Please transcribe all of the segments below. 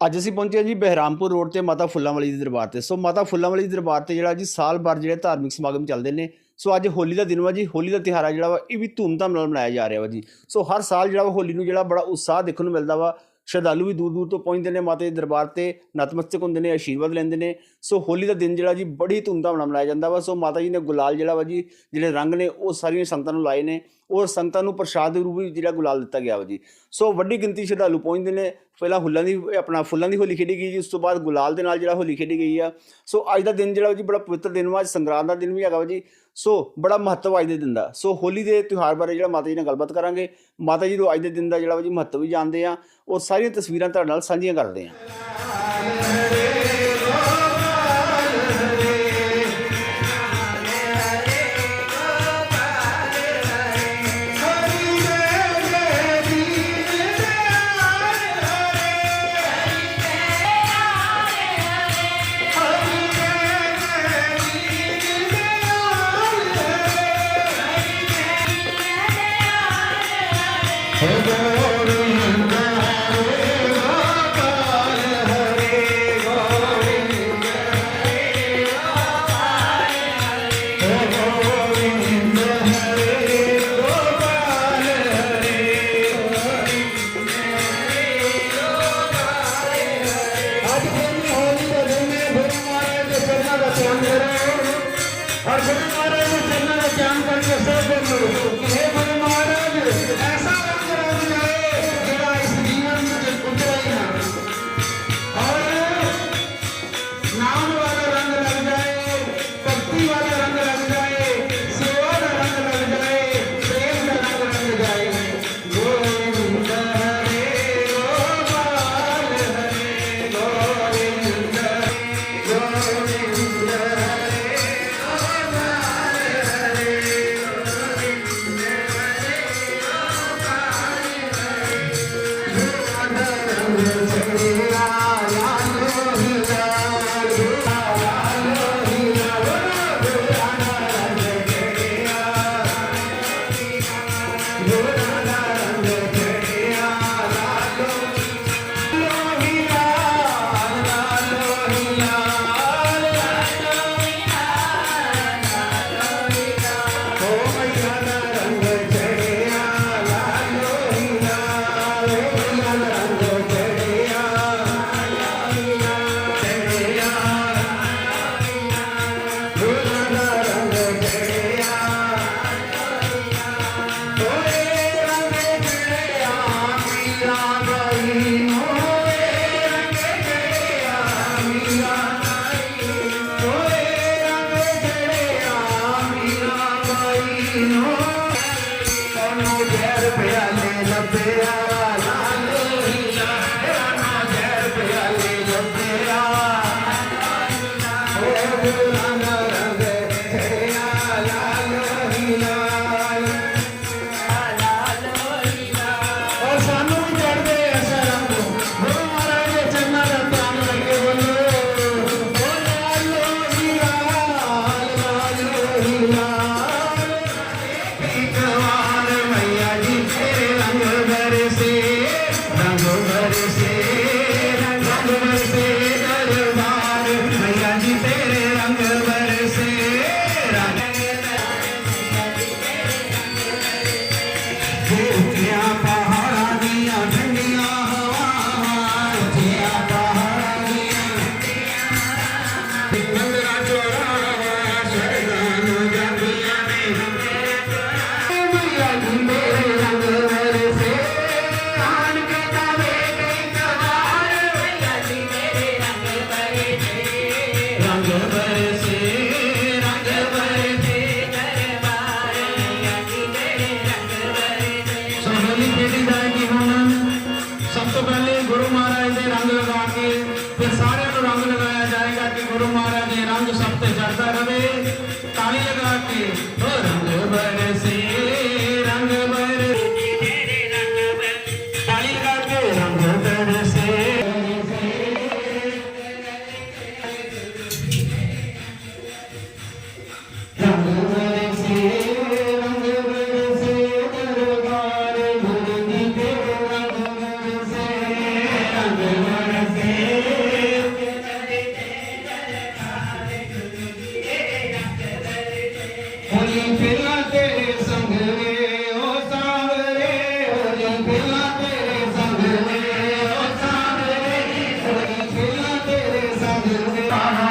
ਅੱਜ ਅਸੀਂ ਪਹੁੰਚੇ ਜੀ ਬਹਿਰਾਮਪੁਰ ਰੋਡ ਤੇ ਮਾਤਾ ਫੁੱਲਾਂ ਵਾਲੀ ਦੇ ਦਰਬਾਰ ਤੇ। ਸੋ ਮਾਤਾ ਫੁੱਲਾਂ ਵਾਲੀ ਦੇ ਦਰਬਾਰ ਤੇ ਜਿਹੜਾ ਜੀ ਸਾਲ ਭਰ ਜਿਹੜੇ ਧਾਰਮਿਕ ਸਮਾਗਮ ਚੱਲਦੇ ਨੇ, ਸੋ ਅੱਜ ਹੋਲੀ ਦਾ ਦਿਨ ਵਾ ਜੀ। ਹੋਲੀ ਦਾ ਤਿਉਹਾਰ ਆ ਜਿਹੜਾ ਵਾ, ਇਹ ਵੀ ਧੂਮਧਾਮ ਨਾਲ ਮਨਾਇਆ ਜਾ ਰਿਹਾ ਵਾ ਜੀ। ਸੋ ਹਰ ਸਾਲ ਜਿਹੜਾ ਵਾ ਹੋਲੀ ਨੂੰ ਜਿਹੜਾ ਬੜਾ ਉਤਸ਼ਾਹ ਦੇਖਣ ਨੂੰ ਮਿਲਦਾ ਵਾ। ਸ਼ਰਧਾਲੂ ਵੀ ਦੂਰ ਦੂਰ ਤੋਂ ਪਹੁੰਚਦੇ ਨੇ ਮਾਤਾ ਦੇ ਦਰਬਾਰ ਤੇ, ਨਤਮਸਤਕ ਹੁੰਦੇ ਨੇ, ਆਸ਼ੀਰਵਾਦ ਲੈਂਦੇ ਨੇ। ਸੋ ਹੋਲੀ ਦਾ ਦਿਨ ਜਿਹੜਾ ਜੀ ਬੜੀ ਧੂਮਧਾਮ ਨਾਲ ਮਨਾਇਆ ਜਾਂਦਾ ਵਾ। ਸੋ ਮਾਤਾ ਜੀ ਨੇ ਗੁਲਾਲ ਜਿਹੜਾ ਵਾ ਜੀ, ਜਿਹੜੇ ਰੰਗ ਨੇ, ਉਹ ਸਾਰੀਆਂ ਸੰਗਤਾਂ ਨੂੰ ਲਾਏ ਨੇ। ਔਰ ਸੰਗਤਾਂ ਨੂੰ ਪ੍ਰਸ਼ਾਦ ਦੇ ਰੂਪ ਵਿੱਚ ਜਿਹੜਾ ਗੁਲਾਲ ਦਿੱਤਾ ਗਿਆ ਵਾ ਜੀ। ਸੋ ਵੱਡੀ ਗਿਣਤੀ ਸ਼ਰਧਾਲੂ ਪਹੁੰਚਦੇ ਨੇ। ਪਹਿਲਾਂ ਫੁੱਲਾਂ ਦੀ, ਆਪਣਾ ਫੁੱਲਾਂ ਦੀ ਹੋਲੀ ਖੇਡੀ ਗਈ ਜੀ। ਉਸ ਤੋਂ ਬਾਅਦ ਗੁਲਾਲ ਦੇ ਨਾਲ ਜਿਹੜਾ ਹੋਲੀ ਖੇਡੀ ਗਈ ਆ। ਸੋ ਅੱਜ ਦਾ ਦਿਨ ਜਿਹੜਾ ਵਾ ਜੀ, ਬੜਾ ਪਵਿੱਤਰ ਦਿਨ ਵਾ। ਅੱਜ ਸੰਗਰਾਂਦ ਦਾ ਦਿਨ ਵੀ ਹੈਗਾ ਵਾ ਜੀ। ਸੋ ਬੜਾ ਮਹੱਤਵ ਅੱਜ ਦੇ ਦਿਨ ਦਾ। ਸੋ ਹੋਲੀ ਦੇ ਤਿਉਹਾਰ ਬਾਰੇ ਜਿਹੜਾ ਮਾਤਾ ਜੀ ਨਾਲ ਗੱਲਬਾਤ ਕਰਾਂਗੇ। ਮਾਤਾ ਜੀ ਨੂੰ ਅੱਜ ਦੇ ਦਿਨ ਦਾ ਜਿਹੜਾ ਵਾ ਜੀ, ਮਹੱਤਵ ਵੀ ਜਾਣਦੇ ਆ। ਉਹ ਸਾਰੀਆਂ ਤਸਵੀਰਾਂ ਤੁਹਾਡੇ ਨਾਲ ਸਾਂਝੀਆਂ ਕਰਦੇ ਆ। ਔਰ ਗੁਰੂ ਮਹਾਰਾਜ ਦੇ ਚਰਨਾਂ ਦਾ ਧਿਆਨ ਕਰਕੇ ਸਭ ਬੋਲੋ ਕਿ हे ਗੁਰੂ ਮਹਾਰਾਜ ਐਸਾ ਰੰਗ Yeah, ஆனா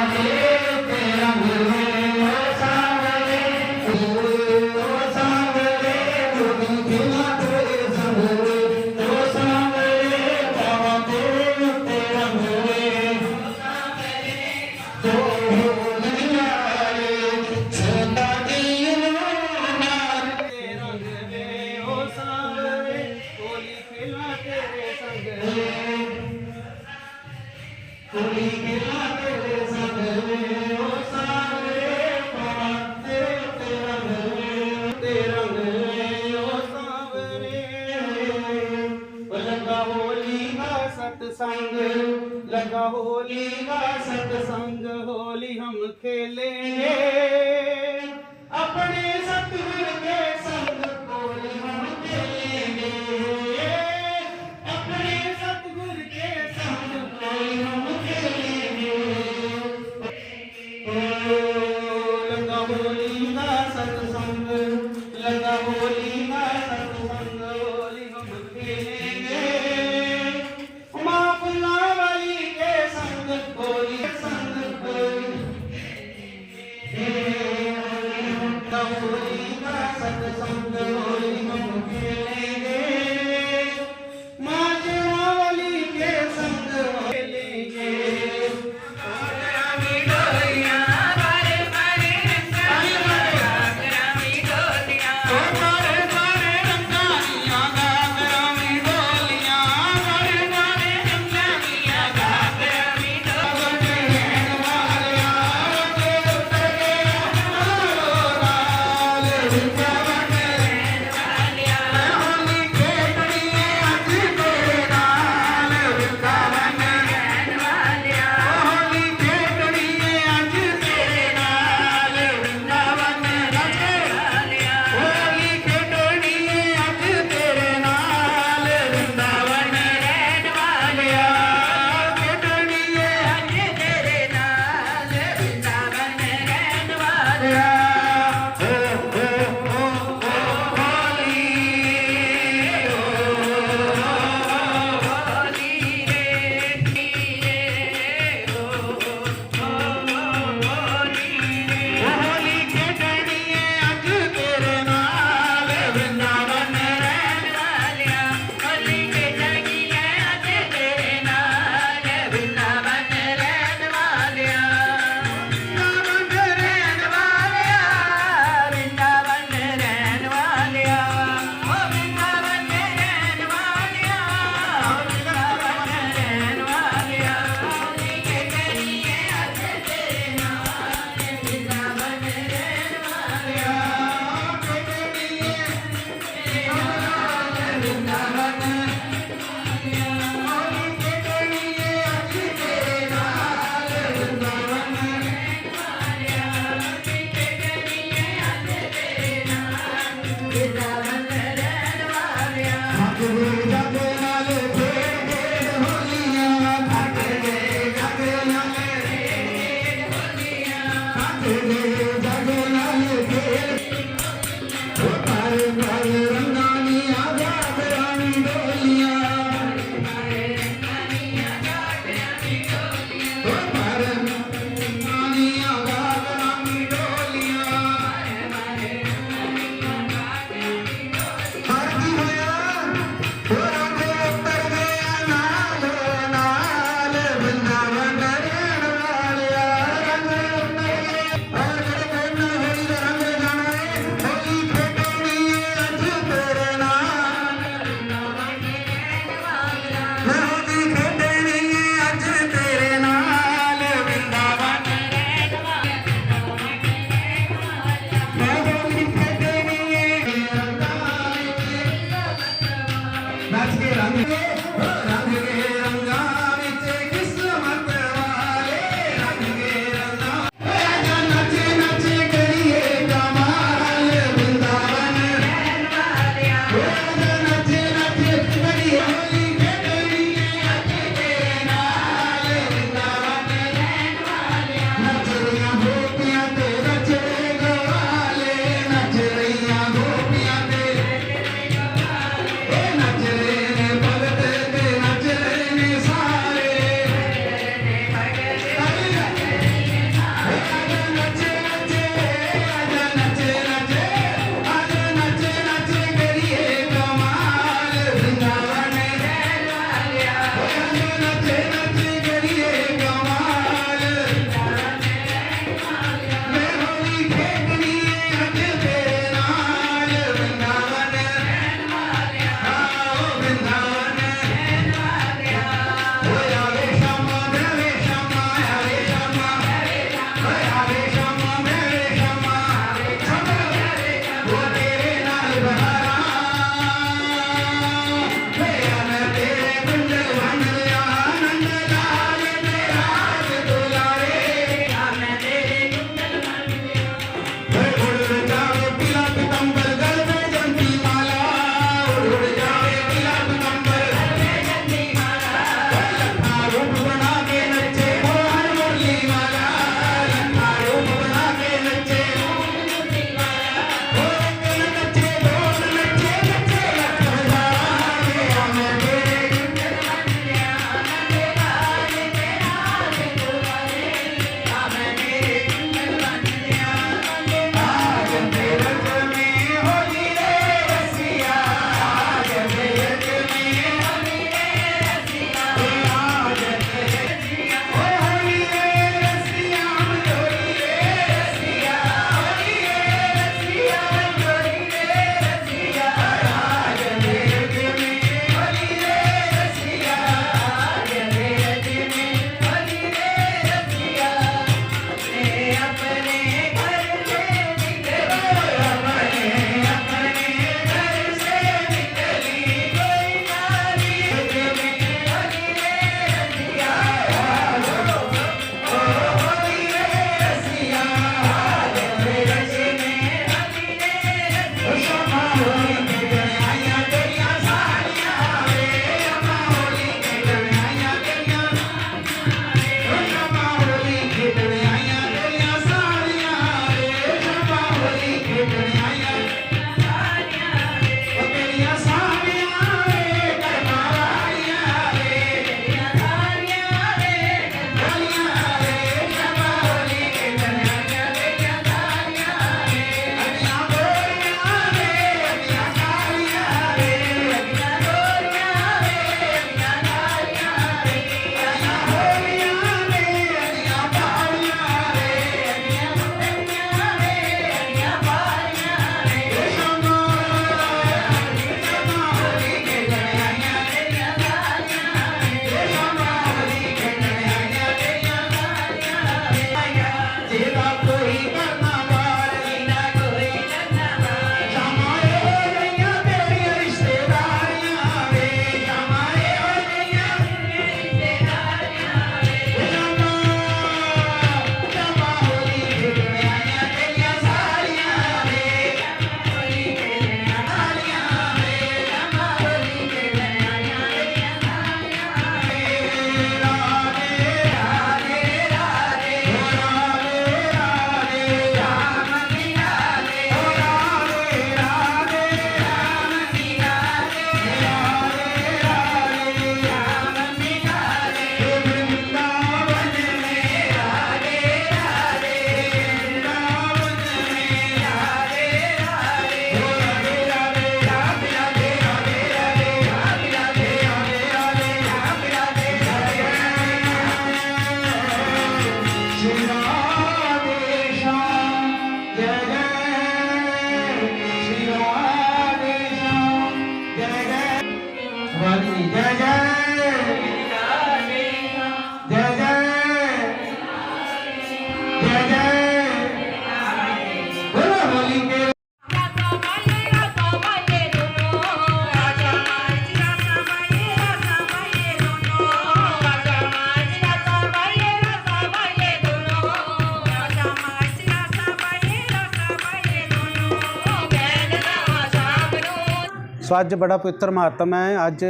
ਸੋ ਅੱਜ ਬੜਾ ਪਵਿੱਤਰ ਮਹਾਤਮ ਹੈ। ਅੱਜ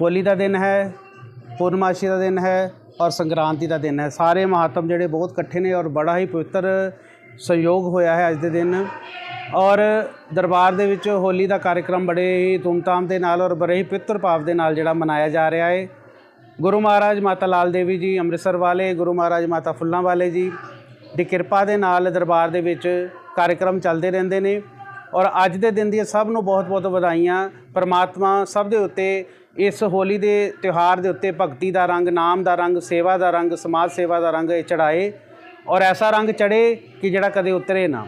ਹੋਲੀ ਦਾ ਦਿਨ ਹੈ, ਪੂਰਨਮਾਸ਼ੀ ਦਾ ਦਿਨ ਹੈ ਔਰ ਸੰਗ੍ਰਾਂਤੀ ਦਾ ਦਿਨ ਹੈ। ਸਾਰੇ ਮਹਾਤਮ ਜਿਹੜੇ ਬਹੁਤ ਇਕੱਠੇ ਨੇ ਔਰ ਬੜਾ ਹੀ ਪਵਿੱਤਰ ਸੰਯੋਗ ਹੋਇਆ ਹੈ ਅੱਜ ਦੇ ਦਿਨ। ਔਰ ਦਰਬਾਰ ਦੇ ਵਿੱਚ ਹੋਲੀ ਦਾ ਕਾਰਜਕ੍ਰਮ ਬੜੇ ਹੀ ਧੂਮਧਾਮ ਦੇ ਨਾਲ ਔਰ ਬੜੇ ਹੀ ਪਵਿੱਤਰ ਭਾਵ ਦੇ ਨਾਲ ਜਿਹੜਾ ਮਨਾਇਆ ਜਾ ਰਿਹਾ ਹੈ। ਗੁਰੂ ਮਹਾਰਾਜ ਮਾਤਾ ਲਾਲ ਦੇਵੀ ਜੀ ਅੰਮ੍ਰਿਤਸਰ ਵਾਲੇ, ਗੁਰੂ ਮਹਾਰਾਜ ਮਾਤਾ ਫੁੱਲਾਂ ਵਾਲੇ ਜੀ ਦੀ ਕਿਰਪਾ ਦੇ ਨਾਲ ਦਰਬਾਰ ਦੇ ਵਿੱਚ ਕਾਰਜਕ੍ਰਮ ਚੱਲਦੇ ਰਹਿੰਦੇ ਨੇ। ਔਰ ਅੱਜ ਦੇ ਦਿਨ ਦੀਆਂ ਸਭ ਨੂੰ ਬਹੁਤ-ਬਹੁਤ ਵਧਾਈਆਂ। ਪਰਮਾਤਮਾ ਸਭ ਦੇ ਉੱਤੇ ਇਸ ਹੋਲੀ ਦੇ ਤਿਉਹਾਰ ਦੇ ਉੱਤੇ ਭਗਤੀ ਦਾ ਰੰਗ, ਨਾਮ ਦਾ ਰੰਗ, ਸੇਵਾ ਦਾ ਰੰਗ, ਸਮਾਜ ਸੇਵਾ ਦਾ ਰੰਗ ਇਹ ਚੜਾਏ ਔਰ ਐਸਾ ਰੰਗ ਚੜੇ ਕਿ ਜਿਹੜਾ ਕਦੇ ਉਤਰੇ ਨਾ।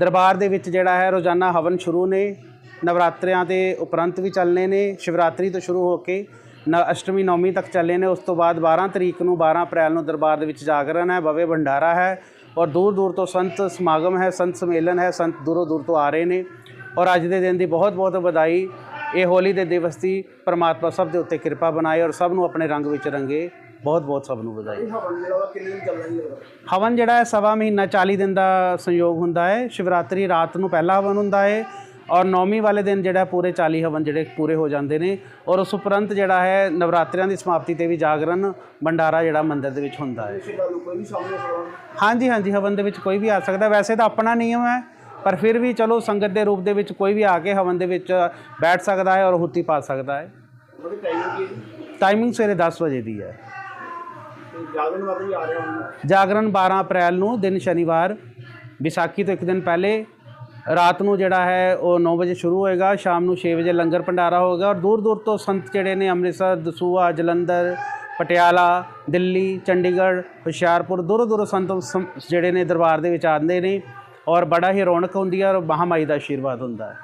ਦਰਬਾਰ ਦੇ ਵਿੱਚ ਜਿਹੜਾ ਹੈ ਰੋਜ਼ਾਨਾ ਹਵਨ ਸ਼ੁਰੂ ਨੇ, ਨਵਰਾਤਰਿਆਂ ਦੇ ਉਪਰੰਤ ਵੀ ਚੱਲਨੇ ਨੇ, ਸ਼ਿਵਰਾਤਰੀ ਤੋਂ ਸ਼ੁਰੂ ਹੋ ਕੇ ਨ ਅਸ਼ਟਮੀ ਨੌਮੀ ਤੱਕ ਚੱਲੇ ਨੇ, ਉਸ ਤੋਂ ਬਾਅਦ 12 ਤਰੀਕ ਨੂੰ 12 ਅਪ੍ਰੈਲ ਨੂੰ ਦਰਬਾਰ ਦੇ ਵਿੱਚ ਜਾਗਰਣ ਹੈ ਭव्य ਭੰਡਾਰਾ ਹੈ। ਔਰ ਦੂਰ ਦੂਰ ਤੋਂ ਸੰਤ ਸਮਾਗਮ ਹੈ, ਸੰਤ ਸੰਮੇਲਨ ਹੈ, ਸੰਤ ਦੂਰੋਂ ਦੂਰ ਤੋਂ ਆ ਰਹੇ ਨੇ। ਔਰ ਅੱਜ ਦੇ ਦਿਨ ਦੀ ਬਹੁਤ ਬਹੁਤ ਵਧਾਈ। ਇਹ ਹੋਲੀ ਦੇ ਦਿਵਸ ਦੀ ਪਰਮਾਤਮਾ ਸਭ ਦੇ ਉੱਤੇ ਕਿਰਪਾ ਬਣਾਏ ਔਰ ਸਭ ਨੂੰ ਆਪਣੇ ਰੰਗ ਵਿੱਚ ਰੰਗੇ। ਬਹੁਤ ਬਹੁਤ ਸਭ ਨੂੰ ਵਧਾਈ। ਹਵਨ ਜਿਹੜਾ ਹਵਨ ਜਿਹੜਾ ਹੈ, ਸਵਾ ਮਹੀਨਾ 40 ਦਿਨ ਦਾ ਸੰਯੋਗ ਹੁੰਦਾ ਹੈ। ਸ਼ਿਵਰਾਤਰੀ ਰਾਤ ਨੂੰ ਪਹਿਲਾ ਹਵਨ ਹੁੰਦਾ ਹੈ। ਔਰ ਨੌਮੀ ਵਾਲੇ ਦਿਨ ਜਿਹੜਾ ਪੂਰੇ 40 ਹਵਨ ਜਿਹੜੇ ਪੂਰੇ ਹੋ ਜਾਂਦੇ ਨੇ ਔਰ ਉਸ ਉਪਰੰਤ ਜਿਹੜਾ ਹੈ ਨਵਰਾਤਰਿਆਂ ਦੀ ਸਮਾਪਤੀ ਤੇ ਵੀ ਜਾਗਰਣ ਭੰਡਾਰਾ ਜਿਹੜਾ ਮੰਦਿਰ ਦੇ ਵਿੱਚ ਹੁੰਦਾ ਹੈ। ਹਾਂਜੀ ਹਾਂਜੀ ਹਵਨ ਦੇ ਵਿੱਚ ਕੋਈ ਵੀ ਆ ਸਕਦਾ। ਵੈਸੇ ਤਾਂ ਆਪਣਾ ਨਿਯਮ ਹੈ ਪਰ ਫਿਰ ਵੀ ਚਲੋ ਸੰਗਤ ਦੇ ਰੂਪ ਦੇ ਵਿੱਚ ਕੋਈ ਵੀ ਆ ਕੇ ਹਵਨ ਦੇ ਵਿੱਚ ਬੈਠ ਸਕਦਾ ਹੈ ਔਰ ਹੁੱਤੀ ਪਾ ਸਕਦਾ ਹੈ। ਟਾਈਮਿੰਗ ਸਵੇਰੇ 10 ਵਜੇ ਦੀ ਹੈ। ਜਾਗਰਣ 12 ਅਪ੍ਰੈਲ ਨੂੰ ਦਿਨ ਸ਼ਨੀਵਾਰ ਵਿਸਾਖੀ ਤੋਂ ਇੱਕ ਦਿਨ ਪਹਿਲੇ ਰਾਤ ਨੂੰ ਜਿਹੜਾ ਹੈ ਉਹ 9 ਵਜੇ ਸ਼ੁਰੂ ਹੋਏਗਾ, ਸ਼ਾਮ ਨੂੰ 6 ਵਜੇ ਲੰਗਰ ਭੰਡਾਰਾ ਹੋਏਗਾ ਔਰ ਦੂਰ ਦੂਰ ਤੋਂ ਸੰਤ ਜਿਹੜੇ ਨੇ ਅੰਮ੍ਰਿਤਸਰ, ਦਸੂਹਾ, ਜਲੰਧਰ, ਪਟਿਆਲਾ, ਦਿੱਲੀ, ਚੰਡੀਗੜ੍ਹ, ਹੁਸ਼ਿਆਰਪੁਰ ਦੂਰੋਂ ਦੂਰੋਂ ਸੰਤ ਸਮ- ਜਿਹੜੇ ਨੇ ਦਰਬਾਰ ਦੇ ਵਿੱਚ ਆਉਂਦੇ ਨੇ ਔਰ ਬੜਾ ਹੀ ਰੌਣਕ ਹੁੰਦੀ ਹੈ ਔਰ ਮਹਾਮਾਈ ਦਾ ਆਸ਼ੀਰਵਾਦ ਹੁੰਦਾ ਹੈ।